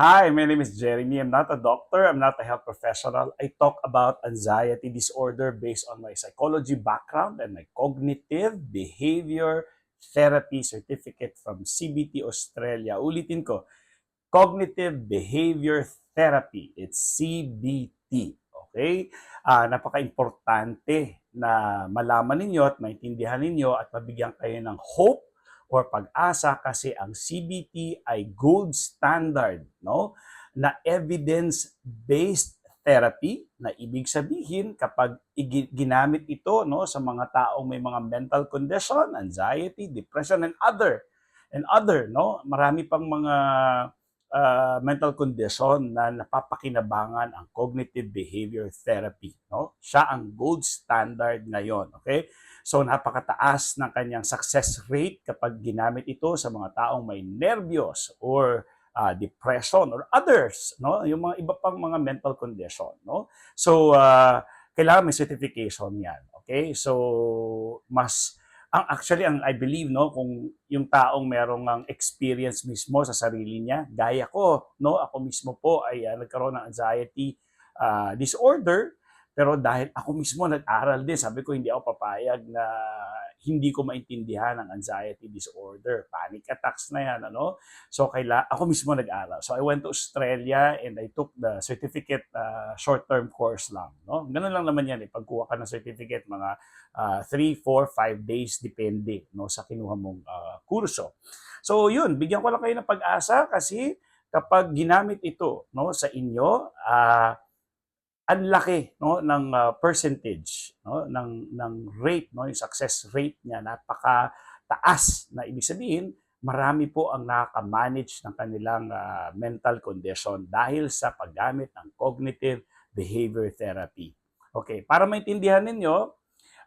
Hi, my name is Jeremy. I'm not a doctor. I'm not a health professional. I talk about anxiety disorder based on my psychology background and my cognitive behavior therapy certificate from CBT Australia. Ulitin ko, Cognitive Behavior Therapy. It's CBT. Okay? Ah, napaka-importante na malaman ninyo at maintindihan ninyo at mabigyan kayo ng hope or pag-asa kasi ang CBT ay gold standard no? Na evidence-based therapy na ibig sabihin kapag ginamit ito no sa mga taong may mga mental condition, anxiety, depression and other and other no? Marami pang mga uh, mental condition na napapakinabangan ang cognitive behavior therapy no? Siya ang gold standard ngayon okay So napakataas ng kanyang success rate kapag ginamit ito sa mga taong may nervyos or uh, depression or others, no? Yung mga iba pang mga mental condition, no? So uh, kailangan may certification 'yan, okay? So mas ang actually ang I believe no kung yung taong merong ang experience mismo sa sarili niya, gaya ko, no? Ako mismo po ay uh, nagkaroon ng anxiety uh, disorder pero dahil ako mismo nag-aral din, sabi ko hindi ako papayag na hindi ko maintindihan ang anxiety disorder. Panic attacks na yan, ano? So, kaila, ako mismo nag-aral. So, I went to Australia and I took the certificate uh, short-term course lang, no? Ganun lang naman yan, eh. Pagkuha ka ng certificate, mga 3, 4, 5 days, depende, no? Sa kinuha mong uh, kurso. So, yun, bigyan ko lang kayo ng pag-asa kasi kapag ginamit ito, no, sa inyo, ah, uh, ang laki no ng uh, percentage no ng ng rate no yung success rate niya napaka taas na ibig sabihin marami po ang nakaka-manage ng kanilang uh, mental condition dahil sa paggamit ng cognitive behavior therapy. Okay, para maintindihan ninyo,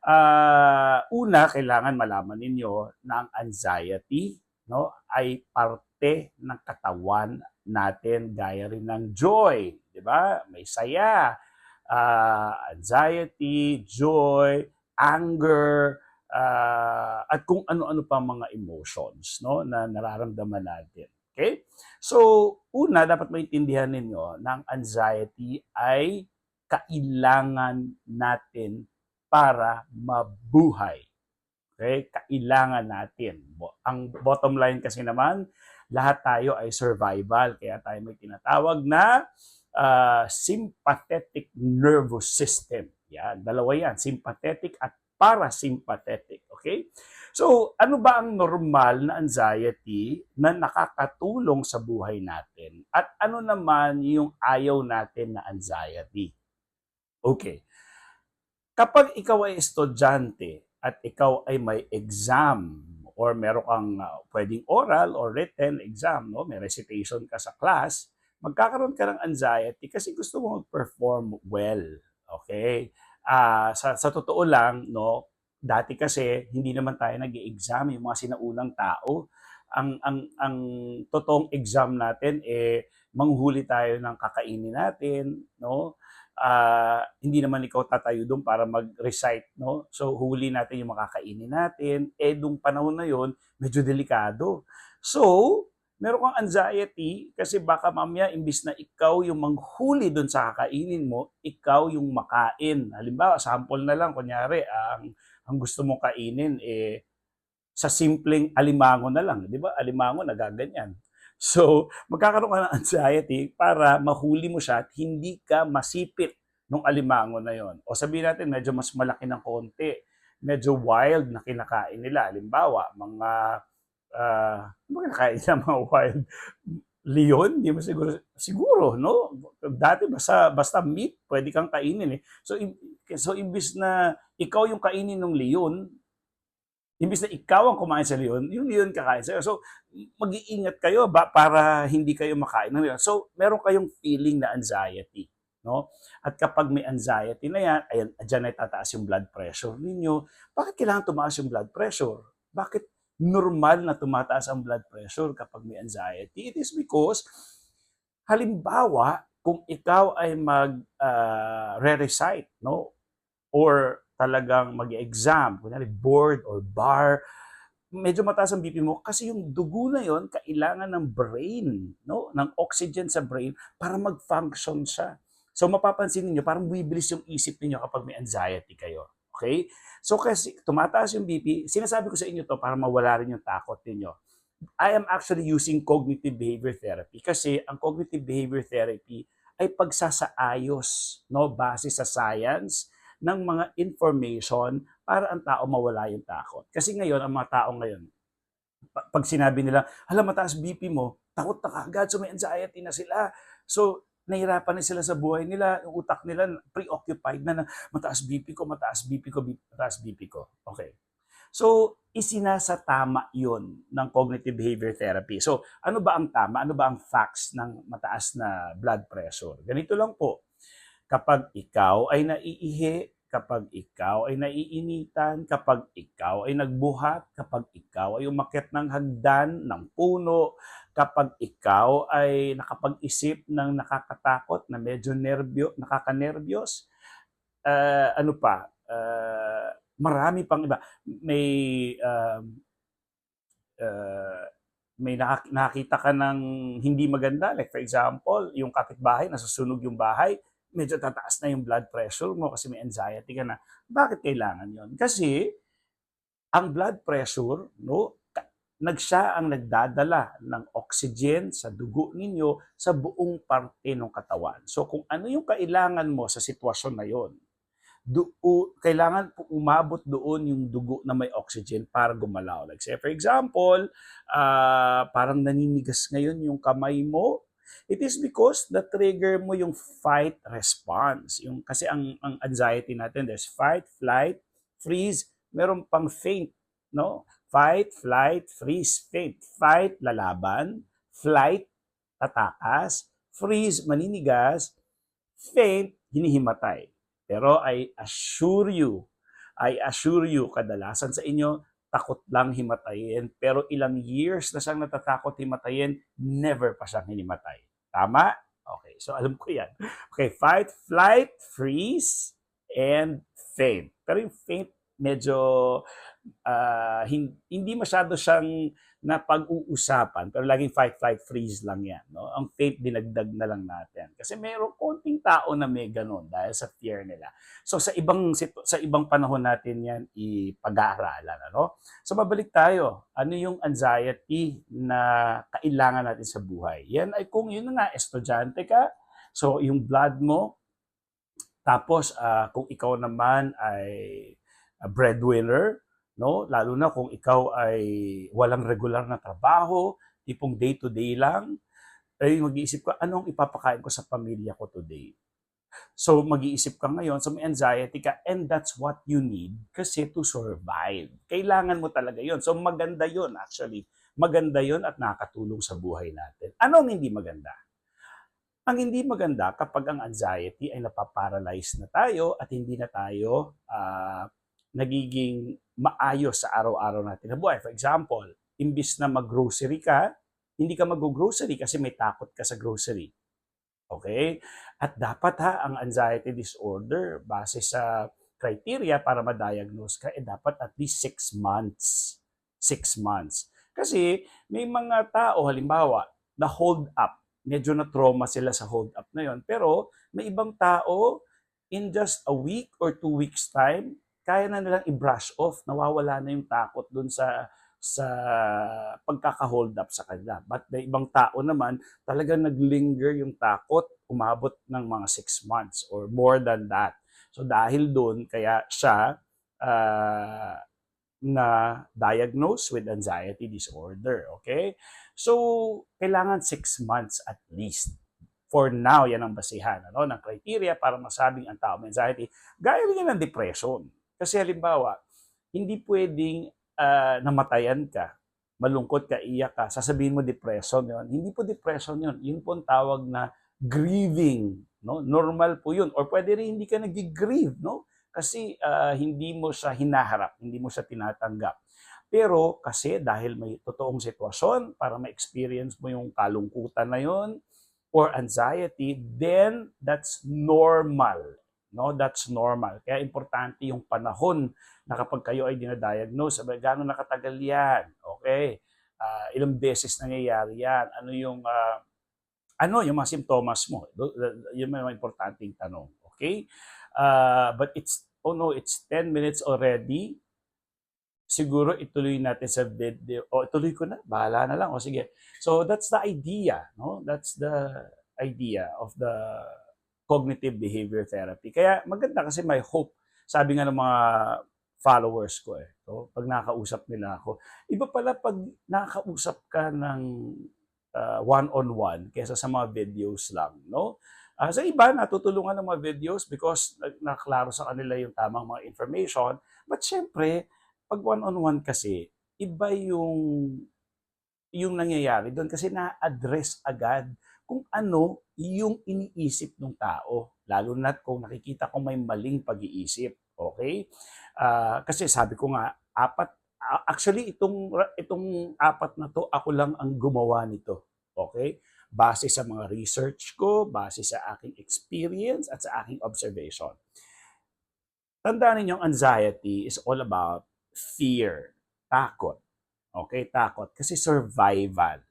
uh, una kailangan malaman ninyo na ang anxiety no ay parte ng katawan natin gaya rin ng joy, 'di ba? May saya, uh, anxiety, joy, anger, uh, at kung ano-ano pa mga emotions no, na nararamdaman natin. Okay? So, una, dapat maintindihan ninyo na ang anxiety ay kailangan natin para mabuhay. Okay? Kailangan natin. Ang bottom line kasi naman, lahat tayo ay survival. Kaya tayo may tinatawag na uh, sympathetic nervous system. Yan, dalawa yan, sympathetic at parasympathetic. Okay? So, ano ba ang normal na anxiety na nakakatulong sa buhay natin? At ano naman yung ayaw natin na anxiety? Okay. Kapag ikaw ay estudyante at ikaw ay may exam or meron kang uh, pwedeng oral or written exam, no? may recitation ka sa class, magkakaroon ka ng anxiety kasi gusto mo mag-perform well. Okay? Uh, sa, sa totoo lang, no, dati kasi hindi naman tayo nag exam yung mga sinaunang tao. Ang, ang, ang totoong exam natin, eh, manghuli tayo ng kakainin natin, no? Uh, hindi naman ikaw tatayo doon para mag-recite, no? So, huli natin yung makakainin natin. Eh, nung panahon na yon medyo delikado. So, meron kang anxiety kasi baka mamaya imbis na ikaw yung manghuli doon sa kakainin mo, ikaw yung makain. Halimbawa, sample na lang, kunyari, ang, ang gusto mong kainin, eh, sa simpleng alimango na lang. Di ba? Alimango, nagaganyan. So, magkakaroon ka ng anxiety para mahuli mo siya at hindi ka masipit ng alimango na yon. O sabihin natin, medyo mas malaki ng konti. Medyo wild na kinakain nila. Halimbawa, mga uh, ano kinakain ng mga wild leon? Hindi mo siguro, siguro, no? Dati basta, basta meat, pwede kang kainin eh. So, so imbis na ikaw yung kainin ng leon, imbis na ikaw ang kumain sa leon, yung leon kakain sa'yo. So, mag-iingat kayo ba para hindi kayo makain ng leon. So, meron kayong feeling na anxiety. No? At kapag may anxiety na yan, ayan, dyan ay tataas yung blood pressure ninyo. Bakit kailangan tumaas yung blood pressure? Bakit normal na tumataas ang blood pressure kapag may anxiety. It is because, halimbawa, kung ikaw ay mag-re-recite, uh, no? Or talagang mag-exam, kunyari board or bar, medyo mataas ang BP mo kasi yung dugo na yon kailangan ng brain, no? ng oxygen sa brain para mag-function siya. So mapapansin niyo parang bumibilis yung isip niyo kapag may anxiety kayo. Okay? So kasi tumataas yung BP, sinasabi ko sa inyo to para mawala rin yung takot niyo. I am actually using cognitive behavior therapy kasi ang cognitive behavior therapy ay pagsasaayos no base sa science ng mga information para ang tao mawala yung takot. Kasi ngayon, ang mga tao ngayon, pa- pag sinabi nila, hala mataas BP mo, takot na kagad, so may anxiety na sila. So, nahirapan na sila sa buhay nila, yung utak nila preoccupied na na mataas BP ko, mataas BP ko, mataas BP ko. Okay. So, isinasa tama yun ng cognitive behavior therapy. So, ano ba ang tama? Ano ba ang facts ng mataas na blood pressure? Ganito lang po. Kapag ikaw ay naiihi, kapag ikaw ay naiinitan, kapag ikaw ay nagbuhat, kapag ikaw ay umakyat ng hagdan, ng puno, kapag ikaw ay nakapag-isip ng nakakatakot na medyo nerbyo, nakakanerbiyos, uh, ano pa, uh, marami pang iba. May um, uh, may nak- nakita ka ng hindi maganda, like for example, yung kapitbahay, nasusunog yung bahay, medyo tataas na yung blood pressure mo kasi may anxiety ka na. Bakit kailangan yon? Kasi ang blood pressure, no, nagsya ang nagdadala ng oxygen sa dugo ninyo sa buong parte ng katawan. So kung ano yung kailangan mo sa sitwasyon na yon, do, kailangan umabot doon yung dugo na may oxygen para gumalaw. Like say for example, uh, parang naninigas ngayon yung kamay mo, It is because the trigger mo yung fight response. Yung kasi ang ang anxiety natin there's fight, flight, freeze, meron pang faint, no? Fight, flight, freeze, faint. Fight lalaban, flight tatakas, freeze maninigas, faint hinihimatay. Pero I assure you, I assure you kadalasan sa inyo takot lang himatayin. Pero ilang years na siyang natatakot himatayin, never pa siyang hinimatay. Tama? Okay, so alam ko yan. Okay, fight, flight, freeze, and faint. Pero yung faint, medyo uh, hindi masyado siyang na pag-uusapan, pero laging fight, flight, freeze lang yan. No? Ang faith, dinagdag na lang natin. Kasi mayroong konting tao na may ganun dahil sa fear nila. So sa ibang sa ibang panahon natin yan ipag-aaralan. Ano? So mabalik tayo. Ano yung anxiety na kailangan natin sa buhay? Yan ay kung yun nga, estudyante ka, so yung blood mo, tapos uh, kung ikaw naman ay breadwinner, no? Lalo na kung ikaw ay walang regular na trabaho, tipong day-to-day lang, ay mag-iisip ka, anong ipapakain ko sa pamilya ko today? So, mag-iisip ka ngayon, so may anxiety ka, and that's what you need kasi to survive. Kailangan mo talaga yon So, maganda yon actually. Maganda yon at nakatulong sa buhay natin. Ano ang hindi maganda? Ang hindi maganda kapag ang anxiety ay napaparalyze na tayo at hindi na tayo uh, nagiging maayos sa araw-araw natin na buhay. For example, imbis na mag-grocery ka, hindi ka mag-grocery kasi may takot ka sa grocery. Okay? At dapat ha, ang anxiety disorder, base sa criteria para ma-diagnose ka, eh dapat at least 6 months. 6 months. Kasi may mga tao, halimbawa, na hold up. Medyo na trauma sila sa hold up na yon. Pero may ibang tao, in just a week or two weeks time, kaya na nilang i-brush off, nawawala na yung takot dun sa sa pagkaka-hold up sa kanila. But may ibang tao naman, talagang naglinger yung takot, umabot ng mga 6 months or more than that. So dahil doon, kaya siya uh, na diagnosed with anxiety disorder. Okay? So, kailangan 6 months at least. For now, yan ang basihan ano, ng criteria para masabing ang tao may anxiety. Gaya rin ng depression. Kasi halimbawa, hindi pwedeng uh, namatayan ka, malungkot ka, iyak ka, sasabihin mo depression yon. Hindi po depression yon. Yun po ang tawag na grieving. No? Normal po yun. Or pwede rin hindi ka nag-grieve. No? Kasi uh, hindi mo siya hinaharap, hindi mo siya tinatanggap. Pero kasi dahil may totoong sitwasyon para ma-experience mo yung kalungkutan na yon or anxiety, then that's normal No, that's normal. Kaya importante yung panahon na kapag kayo ay dinadiagnose, sabi, gano'n nakatagal yan? Okay. Ah, ilang beses nangyayari yan? Ano yung ah, ano yung mga simptomas mo? Yun yung mga importanteng tanong. Okay? Ah, but it's, oh no, it's 10 minutes already. Siguro ituloy natin sa video. O ituloy ko na. Bahala na lang. O sige. So that's the idea. No? That's the idea of the cognitive behavior therapy. Kaya maganda kasi may hope. Sabi nga ng mga followers ko eh. So, pag nakakausap nila ako. Iba pala pag nakakausap ka ng uh, one-on-one kaysa sa mga videos lang, no? Ah, sa iba, natutulungan ng mga videos because naklaro sa kanila yung tamang mga information. But syempre, pag one-on-one kasi, iba yung yung nangyayari doon kasi na-address agad kung ano yung iniisip ng tao. Lalo na kung nakikita ko may maling pag-iisip. Okay? Ah, kasi sabi ko nga, apat, a- actually itong, itong apat na to, ako lang ang gumawa nito. Okay? Base sa mga research ko, base sa aking experience at sa aking observation. Tandaan ninyo, anxiety is all about fear, takot. Okay, takot. Kasi survival.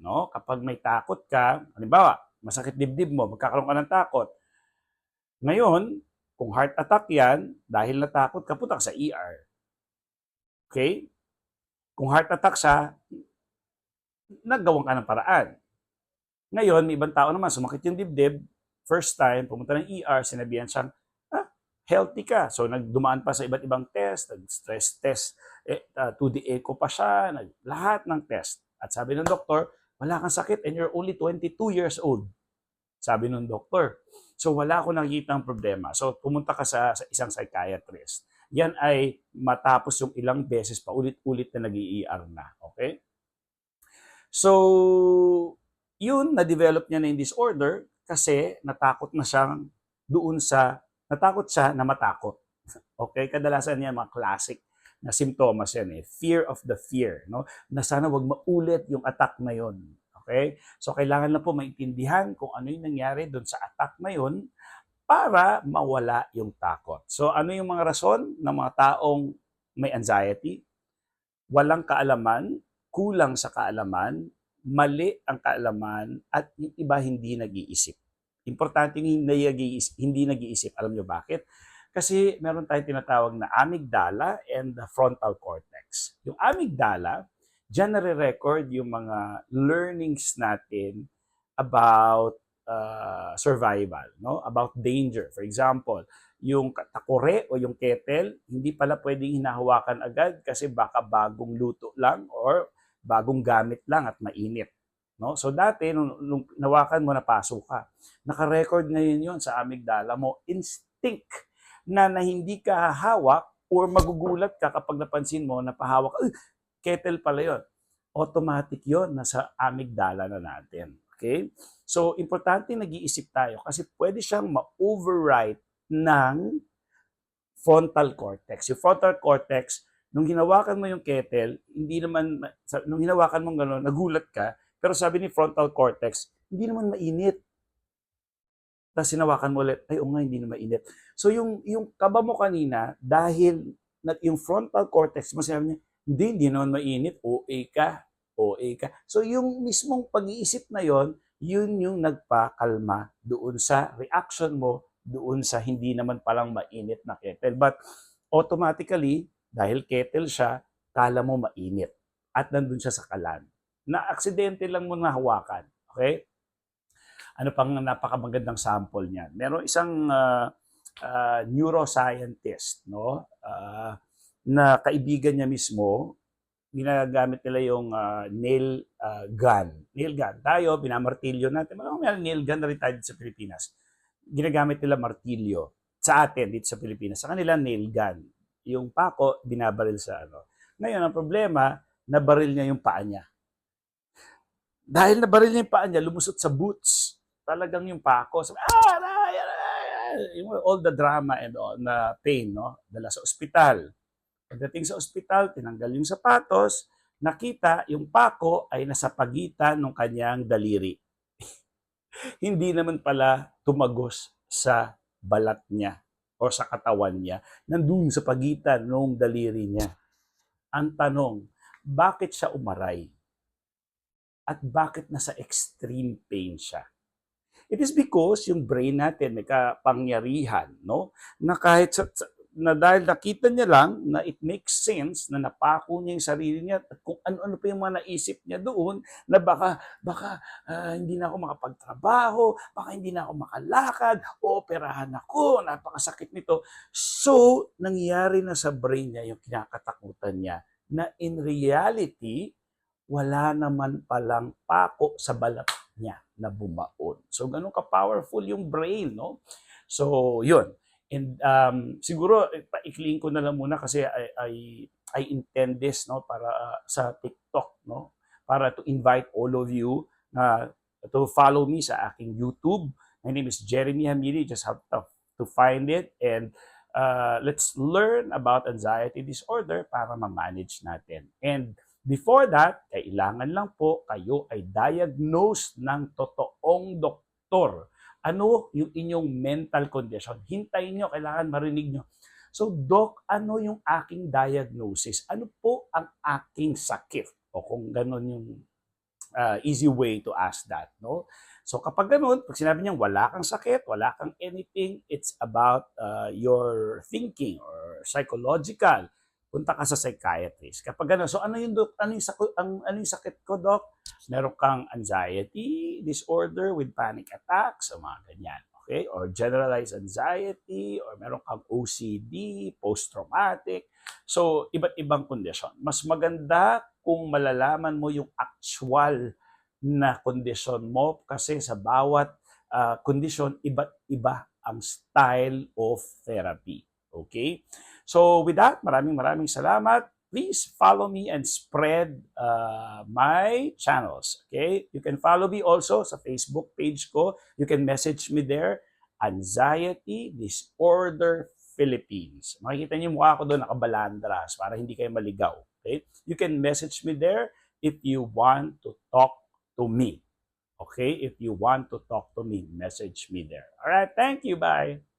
No? Kapag may takot ka, halimbawa, masakit dibdib mo, magkakaroon ka ng takot. Ngayon, kung heart attack yan, dahil natakot ka, punta ka sa ER. Okay? Kung heart attack siya, naggawan ka ng paraan. Ngayon, may ibang tao naman, sumakit yung dibdib, first time, pumunta ng ER, sinabihan siyang, ah, healthy ka. So, nagdumaan pa sa iba't ibang test, nag-stress test, eh, uh, 2D echo pa siya, nag, lahat ng test. At sabi ng doktor, wala kang sakit and you're only 22 years old. Sabi ng doktor. So, wala akong nakikita ng problema. So, pumunta ka sa, sa isang psychiatrist. Yan ay matapos yung ilang beses pa, ulit-ulit na nag-ER na. Okay? So, yun, na-develop niya na yung disorder kasi natakot na siyang doon sa, natakot siya na matakot. Okay? Kadalasan yan mga classic na simptomas yan eh. Fear of the fear. No? Na sana wag maulit yung attack na yon. Okay? So, kailangan na po maintindihan kung ano yung nangyari doon sa attack na yon para mawala yung takot. So, ano yung mga rason ng mga taong may anxiety? Walang kaalaman, kulang sa kaalaman, mali ang kaalaman, at yung iba hindi nag-iisip. Importante nag-iisip. Hindi nag-iisip. Alam nyo bakit? Kasi meron tayong tinatawag na amygdala and the frontal cortex. Yung amygdala, dyan nare-record yung mga learnings natin about uh, survival, no? About danger. For example, yung takore o yung kettle, hindi pala pwedeng hinahawakan agad kasi baka bagong luto lang or bagong gamit lang at mainit. No? So dati, nung, nung nawakan mo, napasok ka. Naka-record ngayon yon sa amygdala mo. Instinct na, na hindi ka hawak or magugulat ka kapag napansin mo na pahawak, Uy, kettle pala yon. Automatic yon nasa amygdala na natin. Okay? So, importante nag-iisip tayo kasi pwede siyang ma-overwrite ng frontal cortex. Yung frontal cortex, nung hinawakan mo yung kettle, hindi naman, nung hinawakan mo gano'n, nagulat ka, pero sabi ni frontal cortex, hindi naman mainit. Tapos hinawakan mo ulit, ay o nga, hindi na mainit. So yung, yung kaba mo kanina, dahil na, yung frontal cortex mo, sabi niya, hindi, hindi naman mainit, OA ka, OA ka. So yung mismong pag-iisip na yon, yun yung nagpakalma doon sa reaction mo, doon sa hindi naman palang mainit na kettle. But automatically, dahil kettle siya, kala mo mainit. At nandun siya sa kalan. Na aksidente lang mo nahawakan. Okay? Ano pang napakamagandang sample niyan? Meron isang uh, uh, neuroscientist, no? Uh, na kaibigan niya mismo, ginagamit nila yung uh, nail uh, gun. Nail gun. Tayo, binamartilyo natin. Mga may nail gun na rin tayo sa Pilipinas. Ginagamit nila martilyo. Sa atin, dito sa Pilipinas. Sa kanila, nail gun. Yung pako, binabaril sa ano. Ngayon, ang problema, nabaril niya yung paa niya. Dahil nabaril niya yung paa niya, lumusot sa boots. Talagang yung pako. Sabi, ah, all the drama and all na pain, no? Dala sa ospital. Pagdating sa ospital, tinanggal yung sapatos, nakita yung pako ay nasa pagitan ng kanyang daliri. Hindi naman pala tumagos sa balat niya. o sa katawan niya, nandun sa pagitan ng daliri niya. Ang tanong, bakit siya umaray? At bakit nasa extreme pain siya? It is because yung brain natin may kapangyarihan, no? Na kahit sa, na dahil nakita niya lang na it makes sense na napako niya yung sarili niya at kung ano-ano pa yung mga naisip niya doon na baka baka ah, hindi na ako makapagtrabaho, baka hindi na ako makalakad, ooperahan ako, napakasakit nito. So, nangyari na sa brain niya yung kinakatakutan niya na in reality, wala naman palang pako sa balat niya na bumaon. So, ganun ka-powerful yung brain, no? So, yun. And um, siguro, eh, paikliin ko na lang muna kasi I, I, I intend this, no, para uh, sa TikTok, no? Para to invite all of you na to follow me sa aking YouTube. My name is Jeremy Hamidi. Just have to, to find it and uh, let's learn about anxiety disorder para ma-manage natin. And before that, kailangan lang po kayo ay diagnose ng totoong doktor. Ano yung inyong mental condition? Hintayin nyo, kailangan marinig nyo. So, Doc, ano yung aking diagnosis? Ano po ang aking sakit? O kung ganun yung uh, easy way to ask that, no? So kapag ganun, pag sinabi niya wala kang sakit, wala kang anything, it's about uh, your thinking or psychological. Punta ka sa psychiatrist. Kapag ganun, so ano yung doc, ano yung, sako- ang, ano yung sakit ko, doc? Meron kang anxiety disorder with panic attacks, o mga ganyan. Okay? Or generalized anxiety, or meron kang OCD, post-traumatic. So, iba't ibang kondisyon. Mas maganda kung malalaman mo yung actual na kondisyon mo kasi sa bawat ah, kondisyon, iba't iba ang style of therapy. Okay? So with that, maraming maraming salamat. Please follow me and spread uh, my channels. Okay? You can follow me also sa Facebook page ko. You can message me there. Anxiety Disorder Philippines. Makikita niyo mukha ko doon nakabalandras para hindi kayo maligaw. Okay? You can message me there if you want to talk to me. Okay? If you want to talk to me, message me there. All right. Thank you. Bye.